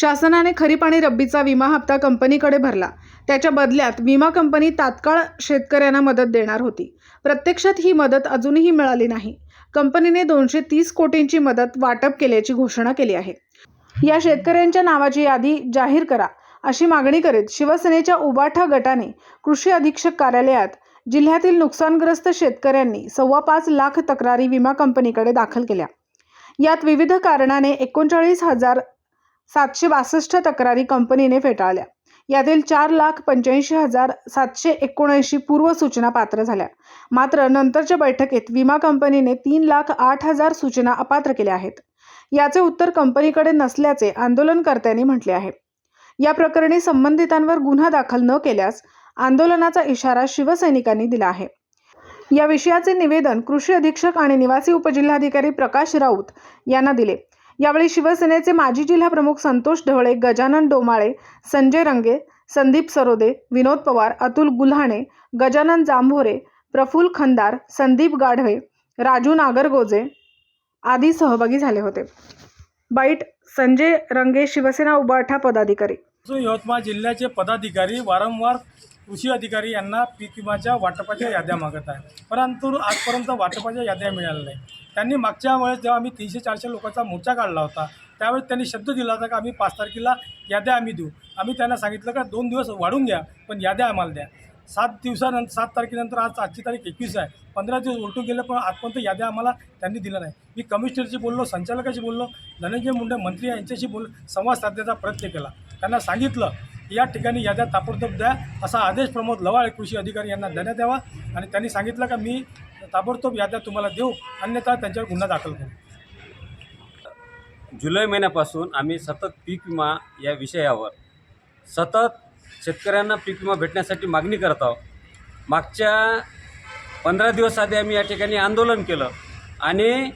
शासनाने खरीप आणि रब्बीचा विमा हप्ता कंपनीकडे भरला. त्याच्या बदल्यात विमा कंपनी तात्काळ शेतकऱ्यांना मदत देणार होती. प्रत्यक्षात ही मदत अजूनही मिळाली नाही. कंपनीने दोनशे तीस कोटींची मदत वाटप केल्याची घोषणा केली आहे. या शेतकऱ्यांच्या नावाची यादी जाहीर करा अशी मागणी करीत शिवसेनेच्या उबाठा गटाने कृषी अधीक्षक कार्यालयात जिल्ह्यातील नुकसानग्रस्त शेतकऱ्यांनी सव्वा पाच लाख तक्रारी विमा कंपनीकडे दाखल केल्या. यात विविध कारणाने एकोणचाळीस हजार सातशे बासष्ट तक्रारी कंपनीने फेटाळल्या. यातील चार लाख पंच्याऐंशी हजार सातशे एकोणऐंशी पूर्वसूचना पात्र झाल्या. मात्र नंतरच्या बैठकीत विमा कंपनीने तीन लाख आठ हजार सूचना अपात्र केल्या आहेत. याचे उत्तर कंपनीकडे नसल्याचे आंदोलनकर्त्यांनी म्हटले आहे. या प्रकरणी संबंधितांवर गुन्हा दाखल न केल्यास आंदोलनाचा इशारा शिवसैनिकांनी दिला आहे. या विषयाचे निवेदन कृषी अधीक्षक आणि निवासी उपजिल्हाधिकारी प्रकाश राऊत यांना दिले. यावेळी शिवसेनेचे माजी जिल्हा प्रमुख संतोष ढवळे गजानन डोमाळे संजय रंगे संदीप सरोदे विनोद पवार अतुल गुल्हाणे गजानन जांभोरे प्रफुल खंदार संदीप गाढवे राजू नागरगोजे आदी सहभागी झाले होते. बाईट संजय रंगे शिवसेना उबाठा पदाधिकारी. जो यवतमाळ जिल्ह्याचे पदाधिकारी वारंवार कृषी अधिकारी यांना पीक विमाच्या वाटपाच्या याद्या मागत आहे परंतु आजपर्यंत वाटपाच्या याद्या मिळाल्या नाही त्यांनी मागच्या वेळेस जेव्हा आम्ही तीनशे चारशे लोकांचा मोर्चा काढला होता त्यावेळेस त्यांनी शब्द दिला होता की आम्ही पाच तारखेला याद्या आम्ही देऊ. आम्ही त्यांना सांगितलं का दोन दिवस वाढून घ्या पण याद्या आम्हाला द्या. सात दिवसानंतर सात तारखेनंतर आज आजची तारीख एकवीस आहे. पंधरा दिवस उलटून गेले पण आजपर्यंत याद्या आम्हाला त्यांनी दिल्या नाही. मी कमिशनरशी बोललो संचालकाशी बोललो धनंजय मुंडे मंत्री यांच्याशी बोल संवाद साधण्याचा प्रयत्न केला. त्यांना सांगितलं की या ठिकाणी याद्या ताबडतोब द्या. असा आदेश प्रमोद लवाळे कृषी अधिकारी यांना देण्यात यावा. आणि त्यांनी सांगितलं का मी ताबडतोब याद्या तुम्हाला देऊ अन्यथा त्यांच्यावर गुन्हा दाखल करू. जुलै महिन्यापासून आम्ही सतत पीक विमा या विषयावर सतत शेतकऱ्यांना पीक विमा भेटण्यासाठी मागणी करत आहोत. मागच्या पंधरा दिवस आधी आम्ही या ठिकाणी आंदोलन केलं आणि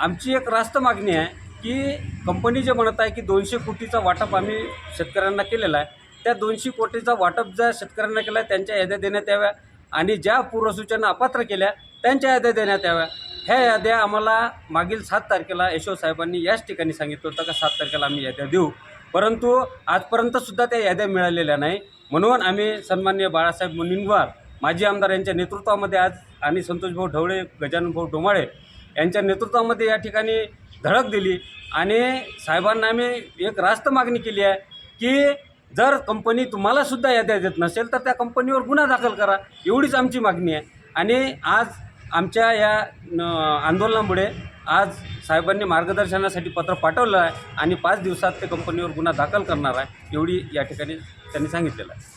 आमची एक रास्त मागणी आहे की कंपनी जे म्हणत आहे की दोनशे कोटीचा वाटप आम्ही शेतकऱ्यांना केलेला आहे. त्या दोनशे कोटीचा वाटप ज्या शेतकऱ्यांना केला आहे त्यांच्या याद्या देण्यात याव्या आणि ज्या पूर्वसूचना अपात्र केल्या त्यांच्या याद्या देण्यात याव्या. ह्या याद्या आम्हाला मागील सात तारखेला यशो साहेबांनी याच ठिकाणी सांगितलं होतं का सात तारखेला आम्ही याद्या देऊ. परंतु आजपर्यंतसुद्धा त्या याद्या मिळालेल्या नाही. म्हणून आम्ही सन्मान्य बाळासाहेब मुनिंगवार माजी आमदार यांच्या नेतृत्वामध्ये आज आणि संतोषभाऊ ढवळे गजाननभाऊ डोमाळे यांच्या नेतृत्वामध्ये या ठिकाणी धडक दिली आणि साहेबांना आम्ही एक रास्त मागणी केली आहे की जर कंपनी तुम्हालासुद्धा याद्या देत नसेल तर त्या कंपनीवर गुन्हा दाखल करा. एवढीच आमची मागणी आहे. आणि आज आमच्या या न आंदोलनामुळे आज साहेबांनी मार्गदर्शनासाठी पत्र पाठवलं आहे आणि पाच दिवसात ते कंपनीवर गुन्हा दाखल करणार आहे एवढी या ठिकाणी त्यांनी सांगितलेलं आहे.